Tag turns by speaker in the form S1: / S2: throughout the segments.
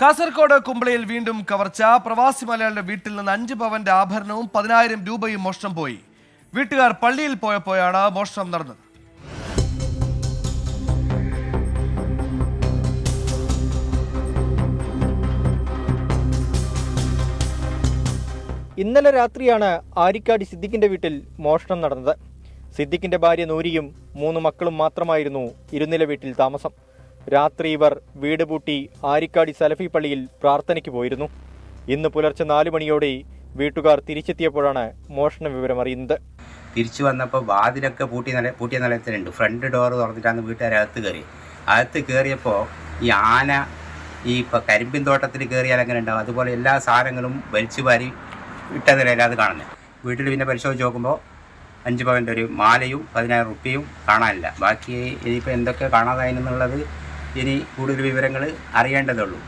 S1: കാസർഗോഡ് കുമ്പളയിൽ വീണ്ടും കവർച്ച. പ്രവാസി മലയാളിയുടെ വീട്ടിൽ നിന്ന് അഞ്ച് പവന്റെ ആഭരണവും പതിനായിരം രൂപയും മോഷണം പോയി. വീട്ടുകാർ പള്ളിയിൽ പോയപ്പോഴാണ് മോഷണം നടന്നത്.
S2: ഇന്നലെ രാത്രിയാണ് ആരിക്കാടി സിദ്ദിഖിന്റെ വീട്ടിൽ മോഷണം നടന്നത്. സിദ്ദിഖിന്റെ ഭാര്യ നൂരിയും മൂന്ന് മക്കളും മാത്രമായിരുന്നു ഇരുനില വീട്ടിൽ താമസം. രാത്രി ഇവർ വീട് പൂട്ടി ആരിക്കാടി സലഫി പള്ളിയിൽ പ്രാർത്ഥനയ്ക്ക് പോയിരുന്നു. ഇന്ന് പുലർച്ചെ നാലു മണിയോടെ വീട്ടുകാർ തിരിച്ചെത്തിയപ്പോഴാണ് മോഷണ വിവരം അറിയുന്നത്.
S3: തിരിച്ചു വന്നപ്പോൾ വാതിലൊക്കെ പൂട്ടി നില പൂട്ടിയ നിലത്തിലുണ്ട്. ഫ്രണ്ട് ഡോർ തുറന്നിട്ടാണ് വീട്ടുകാർ അകത്ത് കയറി. അകത്ത് കയറിയപ്പോൾ ഈ ആന ഈ ഇപ്പോൾ കരിമ്പിൻ തോട്ടത്തിൽ കയറിയാൽ അങ്ങനെ ഉണ്ടാവും? അതുപോലെ എല്ലാ സാധനങ്ങളും വലിച്ചു വാരി ഇട്ട നിലയിലാണ് അത് കാണുന്നത്. വീട്ടിൽ പിന്നെ പരിശോധിച്ച് നോക്കുമ്പോൾ അഞ്ച് പവന്റെ ഒരു മാലയും പതിനായിരം റുപ്യയും കാണാനില്ല. ബാക്കി ഇനിയിപ്പോൾ എന്തൊക്കെ കാണാതായെന്നുള്ളത് ഇനി കൂടുതൽ വിവരങ്ങൾ അറിയേണ്ടതുള്ളൂ.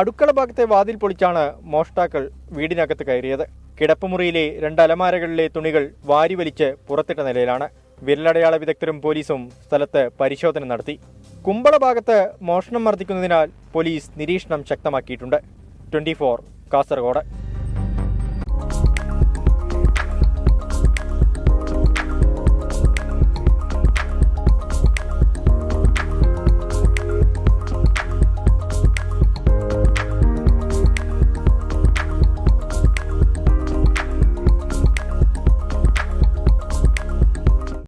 S2: അടുക്കള ഭാഗത്തെ വാതിൽ പൊളിച്ചാണ് മോഷ്ടാക്കൾ വീടിനകത്ത് കയറിയത്. കിടപ്പുമുറിയിലെ രണ്ട് അലമാരകളിലെ തുണികൾ വാരി വലിച്ച് പുറത്തിട്ട നിലയിലാണ്. വിരലടയാള വിദഗ്ധരും പോലീസും സ്ഥലത്ത് പരിശോധന നടത്തി. കുമ്പള ഭാഗത്ത് മോഷണം വർദ്ധിക്കുന്നതിനാൽ പോലീസ് നിരീക്ഷണം ശക്തമാക്കിയിട്ടുണ്ട്. ട്വന്റി കാസർഗോഡ്.